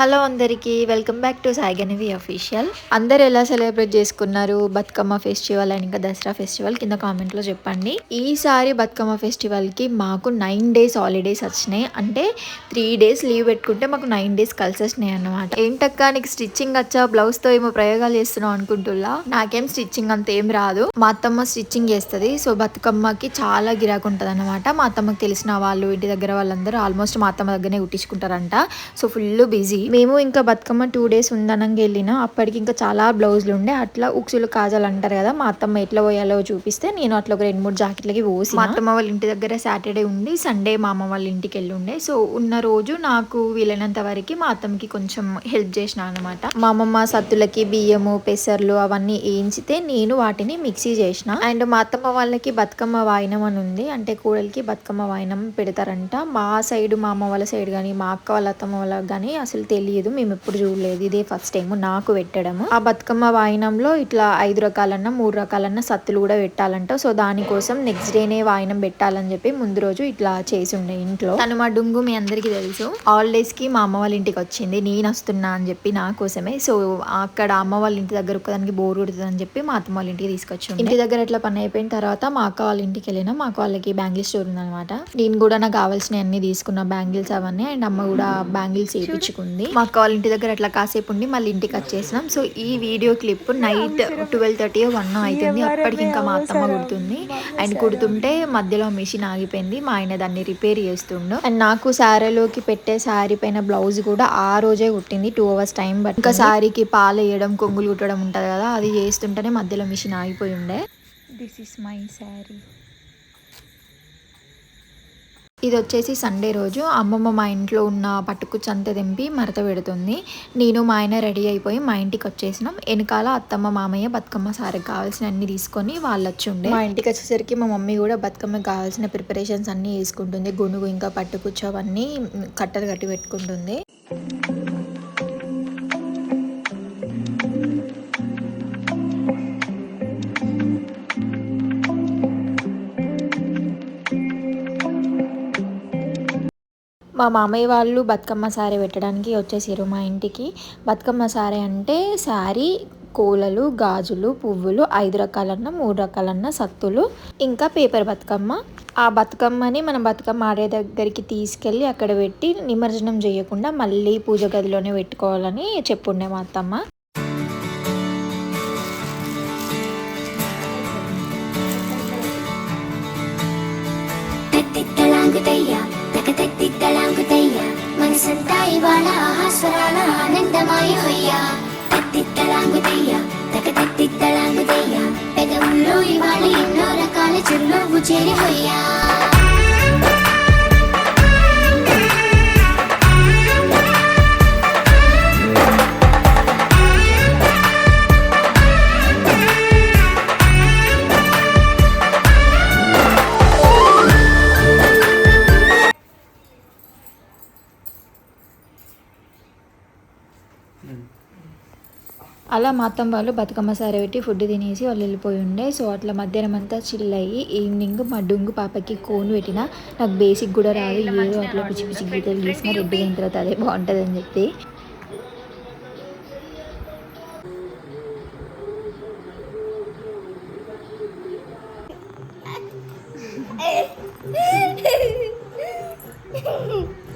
Hello అందరికీ welcome back to Saiganivi official. అందరు ఎలా సెలబ్రేట్ చేసుకున్నారు బతుకమ్మ ఫెస్టివల్ అండ్ ఇంకా దసరా ఫెస్టివల్? కింద కామెంట్లో చెప్పండి. ఈసారి బతుకమ్మ ఫెస్టివల్కి మాకు నైన్ డేస్ హాలిడేస్ వచ్చినాయి. అంటే త్రీ డేస్ లీవ్ పెట్టుకుంటే మాకు నైన్ డేస్ కలిసి వచ్చినాయి అన్నమాట. ఏంటక్క నీకు స్టిచ్చింగ్ వచ్చా బ్లౌజ్తో ఏమో ప్రయోగాలు చేస్తున్నావు అనుకుంటున్నా నాకేం స్టిచ్చింగ్ అంత ఏం రాదు. మా అత్తమ్మ స్టిచ్చింగ్ చేస్తుంది. సో బతుకమ్మకి చాలా గిరాకు ఉంటుంది అనమాట మా అత్తమ్మకి తెలిసిన వాళ్ళు ఇంటి దగ్గర వాళ్ళందరూ ఆల్మోస్ట్ మా అత్తమ్మ దగ్గరనే కుట్టించుకుంటారంట. So full busy. మేము ఇంకా బతుకమ్మ టూ డేస్ ఉందనంగా వెళ్ళిన అప్పటికి ఇంకా చాలా బ్లౌజులు ఉండే అట్లా ఉక్సులు కాజాలు అంటారు కదా మా అత్తమ్మ ఎట్లా పోయాలో చూపిస్తే నేను అట్లా ఒక రెండు మూడు జాకెట్లకి పోసి మా అత్తమ్మ వాళ్ళ ఇంటి దగ్గర సాటర్డే ఉండి సండే మా అమ్మ వాళ్ళ ఇంటికి వెళ్ళి ఉండే. సో ఉన్న రోజు నాకు వీలైనంత వరకు మా అత్తమ్మకి కొంచెం హెల్ప్ చేసిన అనమాట మా అమ్మమ్మ సత్తులకి బియ్యము పెసర్లు అవన్నీ వేయించితే నేను వాటిని మిక్సీ చేసిన. అండ్ మా అత్తమ్మ వాళ్ళకి బతుకమ్మ వాయినం అని ఉంది. అంటే కూడలికి బతుకమ్మ వాయినం పెడతారంట. మా సైడ్ మా అమ్మ వాళ్ళ సైడ్ కానీ మా అక్క వాళ్ళ అత్తమ్మ వాళ్ళకి కానీ అసలు తెలియదు మేము ఎప్పుడు చూడలేదు. ఇదే ఫస్ట్ టైం నాకు పెట్టడము. ఆ బతుకమ్మ వాయినంలో ఇట్లా ఐదు రకాలన్న మూడు రకాలన్న సత్తులు కూడా పెట్టాలంట. సో దానికోసం నెక్స్ట్ డేనే వాయినం పెట్టాలని చెప్పి ముందు రోజు ఇట్లా చేసి ఉండే ఇంట్లో. తను మా డుంగు మీ అందరికీ తెలుసు. హాలిడేస్కి మా అమ్మ వాళ్ళ ఇంటికి వచ్చింది. నేను వస్తున్నా అని చెప్పి నా కోసమే. సో అక్కడ అమ్మ వాళ్ళ ఇంటి దగ్గర ఒక్కదానికి బోర్ కొడుతుంది అని చెప్పి మా అత్తమ్మ వాళ్ళ ఇంటికి తీసుకొచ్చి ఇంటి దగ్గర ఇట్లా పని అయిపోయిన తర్వాత మా అక్క వాళ్ళ ఇంటికి వెళ్ళినా మా అక్క వాళ్ళకి బ్యాంగిల్ స్టోర్ ఉందన్నమాట. నేను కూడా నాకు కావాల్సినవి అన్ని తీసుకున్న బ్యాంగిల్స్ అవన్నీ. అండ్ అమ్మ కూడా బ్యాంగిల్స్ వేయించుకుంది మా వాళ్ళ ఇంటి దగ్గర అట్లా కాసేపు ఉండి మళ్ళీ ఇంటికి వచ్చేసినాం. సో ఈ video clip night twelve thirty one అవుతుంది అప్పటికి ఇంకా మా అత్తమ్మ కుడుతుంది అండ్ కుడుతుంటే మధ్యలో మిషన్ ఆగిపోయింది. మా ఆయన దాన్ని రిపేర్ చేస్తుండు. అండ్ నాకు శారీలోకి పెట్టే శారీ పైన బ్లౌజ్ కూడా ఆ రోజే కుట్టింది. టూ అవర్స్ టైం బట్ ఇంకా శారీకి పాలు వేయడం కొంగులు కుట్టడం ఉంటుంది కదా అది చేస్తుంటేనే మధ్యలో మిషన్ ఆగిపోయి ఉండే. దిస్ ఇస్ మై శారీ ఇది వచ్చేసి సండే రోజు. అమ్మమ్మ మా ఇంట్లో ఉన్న పట్టుకు అంతా దింపి మరత పెడుతుంది. నేను మా ఆయన రెడీ అయిపోయి మా ఇంటికి వచ్చేసినాం. వెనకాల అత్తమ్మ మామయ్య బతుకమ్మ సారికి కావాల్సిన అన్ని తీసుకొని వాళ్ళు వచ్చి ఉండే. మా ఇంటికి వచ్చేసరికి మా మమ్మీ కూడా బతుకమ్మకి కావాల్సిన ప్రిపరేషన్స్ అన్నీ వేసుకుంటుంది గునుగు ఇంకా పట్టుకుచ్చు అవన్నీ కట్టలు కట్టి పెట్టుకుంటుంది. మా మామయ్య వాళ్ళు బతుకమ్మ సారీ పెట్టడానికి వచ్చేసారు మా ఇంటికి. బతుకమ్మ సారీ అంటే శారీ కూలలు గాజులు పువ్వులు ఐదు రకాలన్న మూడు రకాలన్న సత్తులు ఇంకా పేపర్ బతుకమ్మ. ఆ బతుకమ్మని మనం బతుకమ్మ ఆడే దగ్గరికి తీసుకెళ్ళి అక్కడ పెట్టి నిమజ్జనం చేయకుండా మళ్ళీ పూజ గదిలోనే పెట్టుకోవాలని చెప్పుండే మా అత్తమ్మ. మనసంతా ఇవాళ ఆహాస్వరాల ఆనందమాయ హొయ్య. తత్తిత్తలాంగుతయ్య తకతత్తిత్తలాంగుతయ్య పెదవుల్లో ఇవాళ ఎన్నో రకాల చిరునవ్వు చేరి హొయ్యా. అలా మా అత్తమ్మ వాళ్ళు బతుకమ్మ సారి పెట్టి ఫుడ్ తినేసి వాళ్ళు వెళ్ళిపోయి ఉండే. సో అట్లా మధ్యాహ్నం అంతా చిల్ అయ్యి ఈవినింగ్ మా డుంగు పాపకి కోన్ పెట్టిన. నాకు బేసిక్ కూడా రాదు ఏదో అట్లా పిచ్చి పిచ్చి గీతలు గీసిన రెడ్ అయిన తర్వాత అదే బాగుంటుంది అని చెప్పి.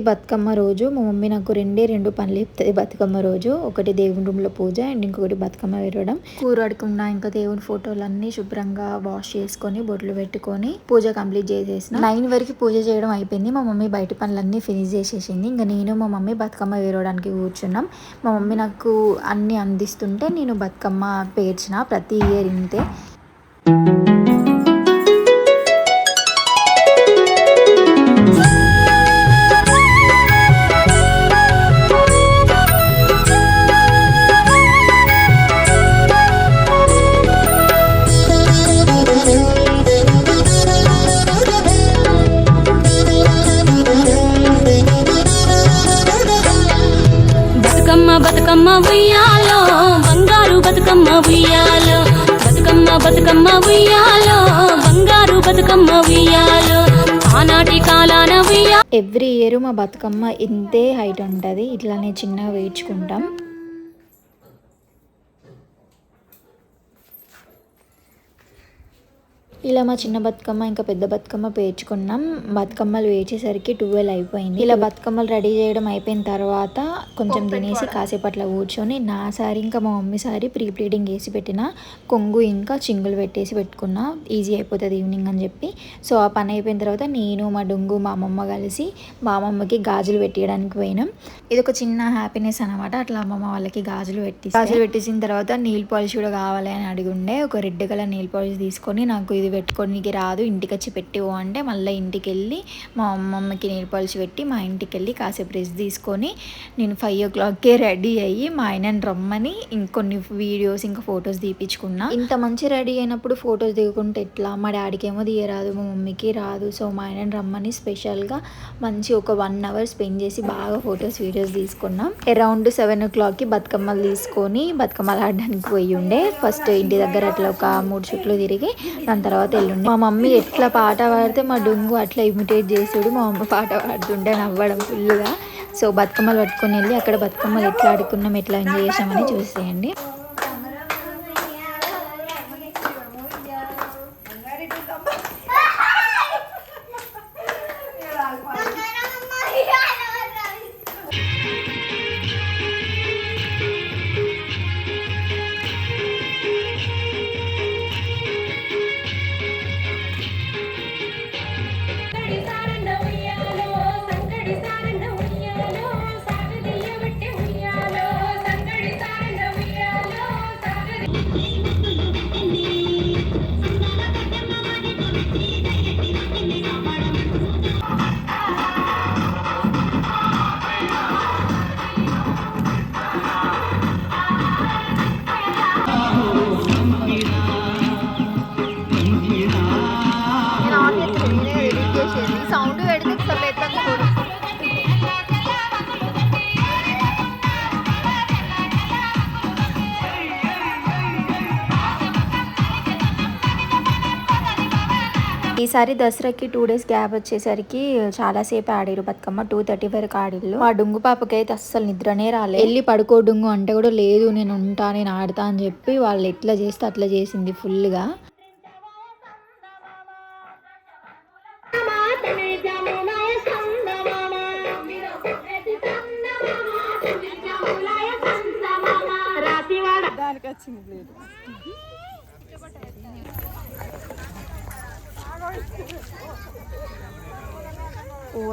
ఇది బతుకమ్మ రోజు మా మమ్మీ నాకు రెండే రెండు పనులు చెప్తుంది. బతుకమ్మ రోజు ఒకటి దేవుని రూమ్లో పూజ అండ్ ఇంకొకటి బతుకమ్మ విరవడం. కూర అడుకున్న ఇంకా దేవుని ఫోటోలు శుభ్రంగా వాష్ చేసుకొని బొట్లు పెట్టుకొని పూజ కంప్లీట్ చేసేసిన. నైన్ వరకు పూజ చేయడం అయిపోయింది. మా మమ్మీ బయట పనులన్నీ ఫినిష్ చేసేసింది. ఇంకా నేను మా మమ్మీ బతుకమ్మ విరవడానికి కూర్చున్నాం. మా మమ్మీ నాకు అన్ని అందిస్తుంటే నేను బతుకమ్మ పేర్చిన ప్రతి ఇయర్ ఇంతే. ఉయ్యాలో. బంగారు బతుకమ్మ ఉయ్యాలో. బతుకమ్మ బతుకమ్మ ఉయ్యాలో. బంగారు బతుకమ్మ ఉయ్యాలో. ఆనాటి కాలాన ఉయ్యా ఎవ్రీ ఇయర్ మా బతుకమ్మ ఇంతే హైట్ ఉంటుంది. ఇట్లానే చిన్నగా వేయించుకుంటాం. ఇలా మా చిన్న బతుకమ్మ ఇంకా పెద్ద బతుకమ్మ పేర్చుకున్నాం. బతుకమ్మలు వేచేసరికి ట్వెల్వ్ అయిపోయింది. ఇలా బతుకమ్మలు రెడీ చేయడం అయిపోయిన తర్వాత కొంచెం తినేసి కాసేపు అట్లా కూర్చొని నా సారీ ఇంకా మా మమ్మీ సారీ ప్రీ ప్లీడింగ్ వేసి పెట్టిన. కొంగు ఇంకా చింగులు పెట్టేసి పెట్టుకున్నా. ఈజీ అయిపోతుంది ఈవినింగ్ అని చెప్పి. సో ఆ పని అయిపోయిన తర్వాత నేను మా డుంగు మా అమ్మమ్మ కలిసి మా అమ్మమ్మకి గాజులు పెట్టియడానికి పోయినాం. ఇది ఒక చిన్న హ్యాపీనెస్ అనమాట అట్లా అమ్మమ్మ వాళ్ళకి గాజులు పెట్టి గాజులు పెట్టేసిన తర్వాత నీల్ పాలిష్ కూడా కావాలి అని అడిగుండే ఒక రెడ్ కలర్ నీల్ పాలిష్ తీసుకొని నాకు ఇది పెట్టుకోనికి రాదు. ఇంటికి వచ్చి పెట్టివో అంటే మళ్ళీ ఇంటికి వెళ్ళి మా అమ్మమ్మకి నీరు పాలిష్ పెట్టి మా ఇంటికి వెళ్ళి కాసేపు రెస్ట్ తీసుకొని నేను ఫైవ్ ఓ క్లాక్కే రెడీ అయ్యి మా ఆయనని రమ్మని ఇంకొన్ని వీడియోస్ ఇంకా ఫొటోస్ తీపించుకున్నా ఇంత మంచి రెడీ అయినప్పుడు ఫొటోస్ దిగుకుంటే ఎట్లా? మా డాడీకి ఏమో తీయరాదు మా మమ్మీకి రాదు. సో మా ఆయనని రమ్మని స్పెషల్గా మంచి ఒక వన్ అవర్ స్పెండ్ చేసి బాగా ఫొటోస్ వీడియోస్ తీసుకున్నాం. అరౌండ్ సెవెన్ ఓ క్లాక్కి బతుకమ్మలు తీసుకొని బతుకమ్మలు ఆడడానికి పోయి ఉండే. ఫస్ట్ ఇంటి దగ్గర అట్లా ఒక మూడు చుట్లు తిరిగి దాని తర్వాత వెళ్ళుండే మా మమ్మీ ఎట్లా పాట పాడితే మా డొంగు అట్లా ఇమిటేట్ చేసాడు. మా అమ్మ పాట పాడుతుంటే నవ్వడం ఫుల్గా సో బతుకమ్మలు పట్టుకొని వెళ్ళి అక్కడ బతుకమ్మలు ఎట్లా ఆడుకున్నాం ఎట్లా ఎంజాయ్ చేసామని చూసేయండి. సౌండ్ పెడితే ఈసారి దసరాకి టూ డేస్ గ్యాప్ వచ్చేసరికి చాలాసేపు ఆడారు బతుకమ్మ టూ థర్టీ వరకు ఆడిల్లు మా డుంగు పాపకి అయితే అస్సలు నిద్రనే రాలేదు వెళ్ళి పడుకో డుంగు అంటే కూడా లేదు నేను ఉంటా నేను ఆడతా అని చెప్పి వాళ్ళు ఎట్లా చేస్తే అట్లా చేసింది ఫుల్గా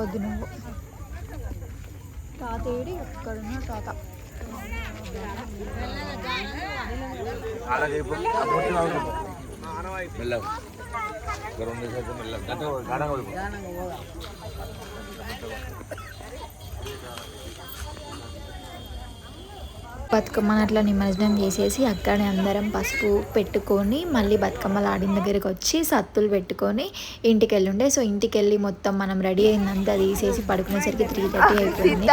పోవద్దు నువ్వు తాత ఏడి ఎక్కడున్నా తాత మెల్లగా బతుకమ్మను అట్లా నిమజ్జనం చేసేసి అక్కడే అందరం పసుపు పెట్టుకొని మళ్ళీ బతుకమ్మలు ఆడిన దగ్గరికి వచ్చి సత్తులు పెట్టుకొని ఇంటికి వెళ్ళుండే సో ఇంటికి వెళ్ళి మొత్తం మనం రెడీ అయిందంతా తీసేసి పడుకునేసరికి త్రీ థర్టీ అయిపోయింది.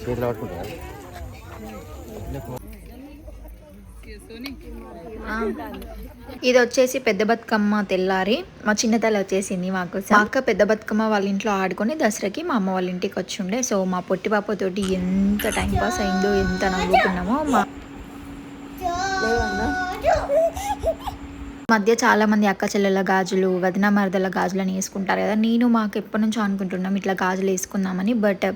చేతిలో పట్టుకుంటారా? ఇది వచ్చేసి పెద్ద బతుకమ్మ తెల్లారి. మా చిన్న తల్లి వచ్చేసింది మాకు. మా అక్క పెద్ద బతుకమ్మ వాళ్ళ ఇంట్లో ఆడుకొని దసరాకి మా అమ్మ వాళ్ళ ఇంటికి వచ్చి ఉండే సో మా పొట్టి పాపతోటి ఎంత టైం పాస్ అయిందో ఎంత నవ్వుకున్నామో మా మధ్య చాలా మంది అక్క చెల్లెల గాజులు వదిన మరదల గాజులని వేసుకుంటారు కదా. నేను మాకు ఎప్పటి నుంచో అనుకుంటున్నాం ఇట్లా గాజులు వేసుకుందామని. బట్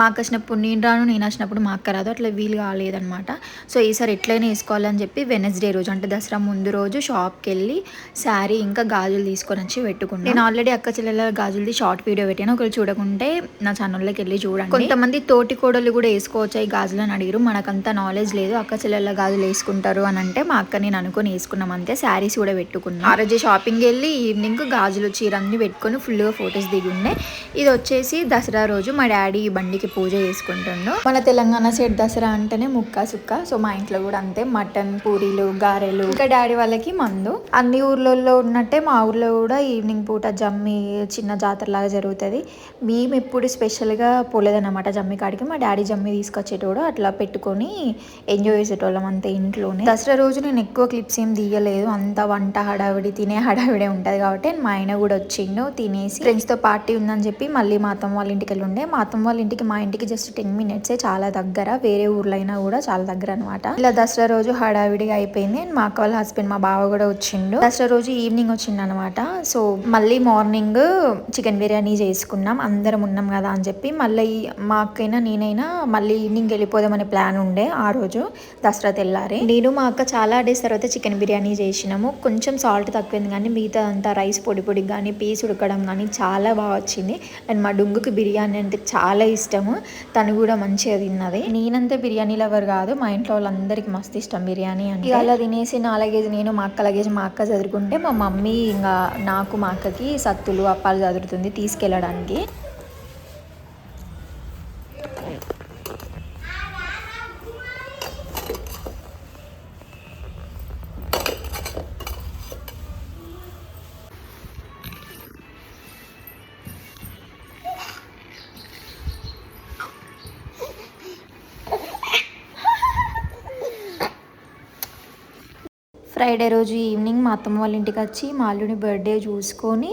మాకు వచ్చినప్పుడు నేను రాను నేను వచ్చినప్పుడు మా అక్క రాదు. అట్లా వీలు కాలేదనమాట సో ఈసారి ఎట్లయినా వేసుకోవాలని చెప్పి వెనస్డే రోజు అంటే దసరా ముందు రోజు షాప్కి వెళ్ళి శారీ ఇంకా గాజులు తీసుకొని వచ్చి పెట్టుకున్నాను నేను ఆల్రెడీ అక్క చెల్లెల గాజులది షార్ట్ వీడియో పెట్టాను. ఒకరు చూడకుంటే నా ఛానల్లోకి వెళ్ళి చూడండి. కొంతమంది తోటి కోడలు కూడా వేసుకోవచ్చు ఈ గాజులు అని అడిగారు మనకంత నాలెడ్జ్ లేదు. అక్క చెల్లెల గాజులు వేసుకుంటారు అని అంటే మా అక్క నేను అనుకొని వేసుకున్నాం. అంతే. శారీస్ కూడా పెట్టుకున్నాం. ఆ రోజు షాపింగ్ వెళ్ళి ఈవినింగ్ గాజులు చీర అన్ని పెట్టుకొని ఫుల్గా ఫొటోస్ దిగి ఉండే. ఇది వచ్చేసి దసరా రోజు మా డాడీ ఈ బండికి పూజ చేసుకుంటుండు. మన తెలంగాణ సైడ్ దసరా అంటేనే ముక్క సుక్క. సో మా ఇంట్లో కూడా అంతే మటన్ పూరీలు గారెలు. ఇంకా డాడీ వాళ్ళకి మందు. అన్ని ఊర్లలో ఉన్నట్టే మా ఊర్లో కూడా ఈవినింగ్ పూట జమ్మి చిన్న జాతరలాగా జరుగుతుంది. మేము ఎప్పుడు స్పెషల్గా పోలేదన్నమాట జమ్మి కాడికి. మా డాడీ జమ్మి తీసుకొచ్చేటోడు అట్లా పెట్టుకొని ఎంజాయ్ చేసేటోళ్ళం అంతే ఇంట్లోనే. దసరా రోజు నేను ఎక్కువ క్లిప్స్ ఏం తీయలేదు. అంత వంట హడావిడి తినే హడావిడే ఉంటుంది కాబట్టి మా ఆయన కూడా వచ్చిండు తినేసి ఫ్రెండ్స్తో పార్టీ ఉందని చెప్పి మళ్ళీ మా అత్తమ్మ వాళ్ళ ఇంటికి వెళ్ళి ఉండే మా అత్తమ్మ వాళ్ళ ఇంటికి మా ఇంటికి జస్ట్ టెన్ మినిట్సే చాలా దగ్గర వేరే ఊర్లో అయినా కూడా చాలా దగ్గర అనమాట ఇలా దసరా రోజు హడావిడిగా అయిపోయింది. మా అక్క వాళ్ళ హస్బెండ్ మా బావ కూడా వచ్చిండు. దసరా రోజు ఈవినింగ్ వచ్చిండు అనమాట సో మళ్ళీ మార్నింగ్ చికెన్ బిర్యానీ చేసుకున్నాం. అందరం ఉన్నాం కదా అని చెప్పి మళ్ళీ మా అక్కైనా నేనైనా మళ్ళీ ఈవినింగ్ వెళ్ళిపోదామనే ప్లాన్ ఉండే ఆ రోజు దసరా తెల్లారి. నేను మా అక్క చాలా డేస్ తర్వాత చికెన్ బిర్యానీ చేసినాము. కొంచెం కొంచెం సాల్ట్ తక్కువైంది కానీ మిగతా అంతా రైస్ పొడి పొడి కానీ పీస్ ఉడకడం కానీ చాలా బాగా వచ్చింది. అండ్ మా డుంగుకి బిర్యానీ అంటే చాలా ఇష్టము. తను కూడా మంచిగా తిన్నది. నేనంతా బిర్యానీ లవర్ కాదు. మా ఇంట్లో వాళ్ళందరికీ మస్తు ఇష్టం బిర్యానీ అంటే. అలా తినేసి నా లగేజ్ నేను మా అక్క లగేజ్ మా అక్క చదువుకుంటే మా మమ్మీ ఇంకా నాకు మా అక్కకి సత్తులు అప్పాలు చదువుతుంది తీసుకెళ్ళడానికి. ఫ్రైడే రోజు ఈవినింగ్ మా అత్తమ్మ వాళ్ళ ఇంటికి వచ్చి మా అల్లుని బర్త్డే చూసుకొని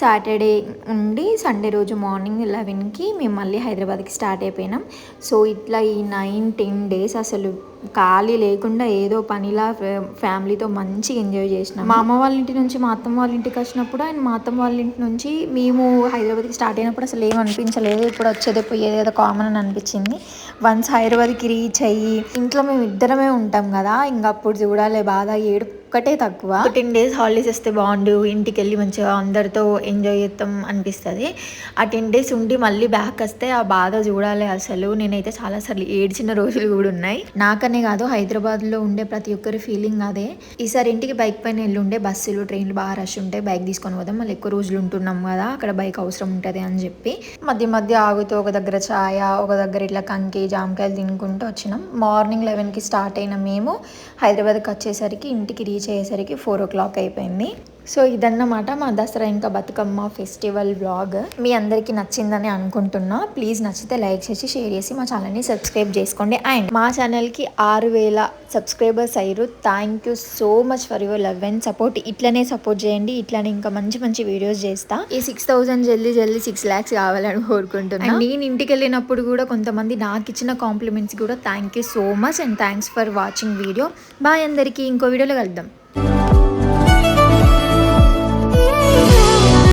సాటర్డే ఉండి సండే రోజు మార్నింగ్ లెవెన్కి మేము మళ్ళీ హైదరాబాద్కి స్టార్ట్ అయిపోయినాం. సో ఇట్లా ఈ నైన్ టెన్ డేస్ అసలు ఖాళీ లేకుండా ఏదో పనిలా ఫ్యా- ఫ్యామిలీతో మంచిగా ఎంజాయ్ చేసినాం. మా అమ్మ వాళ్ళ ఇంటి నుంచి మా అత్తమ్మ వాళ్ళ ఇంటికి వచ్చినప్పుడు అండ్ మా అత్తమ్మ వాళ్ళ ఇంటి నుంచి మేము హైదరాబాద్కి స్టార్ట్ అయినప్పుడు అసలు ఏం అనిపించలేదు. ఇప్పుడు వచ్చేది పోయేది ఏదో కామన్ అని అనిపించింది. వన్స్ హైదరాబాద్కి రీచ్ అయ్యి ఇంట్లో మేము ఇద్దరమే ఉంటాం కదా ఇంకా అప్పుడు చూడాలి బాధ. ఏడు ఒక్కటే తక్కువ. టెన్ డేస్ హాలిడేస్ వస్తే బాగుండు ఇంటికి వెళ్ళి మంచిగా అందరితో ఎంజాయ్ చేస్తాం అనిపిస్తుంది. ఆ టెన్ డేస్ ఉండి మళ్ళీ బ్యాక్ వస్తే ఆ బాధ చూడాలి అసలు. నేనైతే చాలాసార్లు ఏడ్చిన రోజులు కూడా ఉన్నాయి. నాకు అనే కాదు హైదరాబాద్లో ఉండే ప్రతి ఒక్కరి ఫీలింగ్ అదే. ఈసారి ఇంటికి బైక్ పైన వెళ్ళి ఉండే బస్సులు ట్రైన్లు బాగా రష్ ఉంటాయి బైక్ తీసుకొని పోదాం. మళ్ళీ ఎక్కువ రోజులు ఉంటున్నాం కదా అక్కడ బైక్ అవసరం ఉంటుంది అని చెప్పి. మధ్య మధ్య ఆగుతూ ఒక దగ్గర ఛాయ ఒక దగ్గర ఇట్లా కంకి జామకాయలు తినుకుంటూ వచ్చినాం. మార్నింగ్ లెవెన్కి స్టార్ట్ అయిన మేము. హైదరాబాద్కి వచ్చేసరికి ఇంటికి రీచ్ అయ్యేసరికి ఫోర్ ఓ క్లాక్ అయిపోయింది. సో ఇదన్నమాట మా దసరా ఇంకా బతుకమ్మ ఫెస్టివల్ వ్లాగ్. మీ అందరికీ నచ్చిందని అనుకుంటున్నా. ప్లీజ్ నచ్చితే లైక్ చేసి షేర్ చేసి మా ఛానల్ని సబ్స్క్రైబ్ చేసుకోండి. అండ్ మా ఛానల్కి ఆరు వేల సబ్స్క్రైబర్స్ అయ్యారు. Thank you so much for your love and support. ఇట్లనే సపోర్ట్ చేయండి. ఇట్లనే ఇంకా మంచి మంచి వీడియోస్ చేస్తా. ఈ సిక్స్ థౌసండ్ జల్దీ జల్దీ సిక్స్ ల్యాక్స్ కావాలని కోరుకుంటున్నా. నేను ఇంటికి వెళ్ళినప్పుడు కూడా కొంతమంది నాకు ఇచ్చిన కాంప్లిమెంట్స్ కూడా thank you so much and thanks for watching video. Bye అందరికీ ఇంకో వీడియోలో కలుద్దాం.